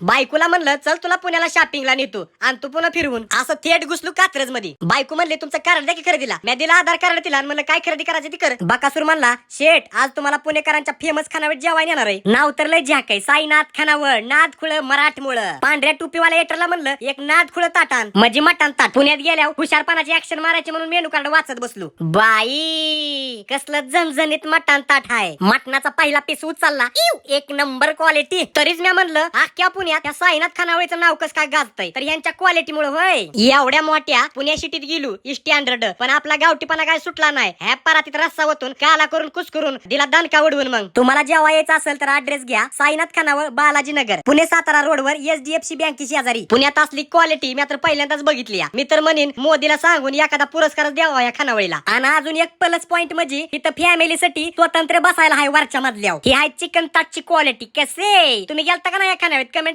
बायकोला म्हणलं चल तुला पुण्याला शॉपिंगला नेतो आणि तू पुन्हा फिरवून असं थेट घुसलो कात्रजमध्ये बायको म्हणले तुमचं कार्ड द्या की खरेदीला मी दिला आधार कार्ड दिला आणि म्हणलं काय खरेदी करायची ती कर. बाकासूर म्हणला शेठ आज तुम्हाला पुणेकरांच्या फेमस खानावर जेवाय येणार आहे. नाव तर लय झाक साईनाथ खानावळ नाथ खुळ मराठमोळ. पांढऱ्या टोपीवाला एटरला म्हणलं एक नाथ खुळ ताटान म्हणजे मटान ताट. पुण्यात गेल्यावर हुशारपणाची ऍक्शन मारायची म्हणून मेनू कार्ड वाचत बसलो. बाई कसलं झणझणीत मटान ताट आहे मटणाचा पहिला पीस उचलला. एक नंबर क्वालिटी तरीच मी म्हणलं पुणे पुण्यात त्या साईनाथ खानावळीचं नाव कस काय गाजतय? तर यांच्या क्वालिटी मुळे होय. एवढ्या मोठ्या पुण्या सिटीत गेलो स्टँडर्ड पण आपला गावठीपणा काय सुटला नाही. ह्या परातीत रस्सा ओतून काला करून कुसकरून दिला दणका उडवून मग. तुम्हाला जेव्हा यायचं असेल तर ऍड्रेस घ्या. साईनाथ खानावळ बालाजी नगर. पुणे सातारा रोडवर एचडीएफसी बँकेची शेजारी. पुण्यात असली क्वालिटी मी तर पहिल्यांदाच बघितली मी तर म्हणेन मोदीला सांगून एखादा पुरस्कार द्यावा या खानावळीला. आणि अजून एक प्लस पॉइंट म्हणजे इथं फॅमिलीसाठी स्वतंत्र बसायला हाय वरच्या मधल्यावर ही आहे चिकन ताटची क्वालिटी कसे? तुम्ही गेलता का नाही या खानावळीत? कमेंट